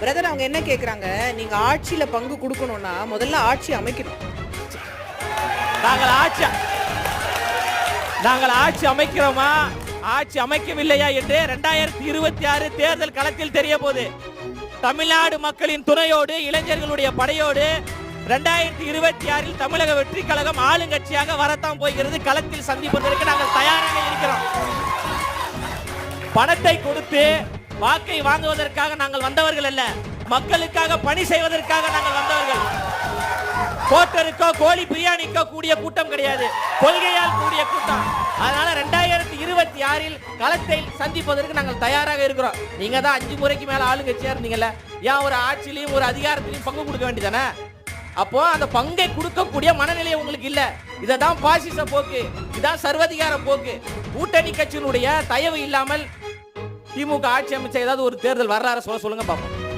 Brother அவங்க என்ன கேட்குறாங்க நீங்கள் ஆட்சியில் பங்கு கொடுக்கணும்னா முதல்ல ஆட்சி அமைக்கணும். நாங்கள் ஆட்சி நாங்கள் ஆட்சி அமைக்கிறோமா? ஆட்சி அமைக்கவில்லையா என்று ரெண்டாயிரத்தி இருபத்தி ஆறு தேர்தல் களத்தில் தெரிய போது தமிழ்நாடு மக்களின் துணையோடு இளைஞர்களுடைய படையோடு ரெண்டாயிரத்தி இருபத்தி ஆறில் தமிழக வெற்றி கழகம் ஆளுங்கட்சியாக வரத்தான் போகிறது. களத்தில் சந்திப்பதற்கு நாங்கள் தயாராக இருக்கிறோம். பணத்தை கொடுத்து வாக்கை வாங்குவதற்காக நாங்கள் வந்தவர்கள் அல்ல. மக்களுக்காக பணி செய்வதற்காக நாங்கள் வந்தவர்கள். கோட்டருக்கோ கோழி பிரியாணிக்கோ கூடிய கூட்டம் கிடையாது. கொள்கையால் கூடிய கூட்டம். அதனால ரெண்டாயிரத்தி இருபத்தி ஆறில் களத்தை சந்திப்பதற்கு நாங்கள் தயாராக இருக்கிறோம். நீங்க தான் அஞ்சு முறைக்கு மேல ஆளுங்கட்சியா இருந்தீங்கல்ல? ஏன் ஒரு ஆட்சியிலையும் ஒரு அதிகாரத்திலையும் பங்கு கொடுக்க வேண்டியதானே? அப்போ அந்த பங்கை கொடுக்கக்கூடிய மனநிலை உங்களுக்கு இல்ல. இததான் பாசிச போக்கு. இதான் சர்வதிகார போக்கு. கூட்டணி கட்சியினுடைய தயவு இல்லாமல் திமுக ஆட்சி அமைச்ச ஏதாவது ஒரு தேர்தல் வரலாறு சொல்ல சொல்லுங்க பாப்போம்.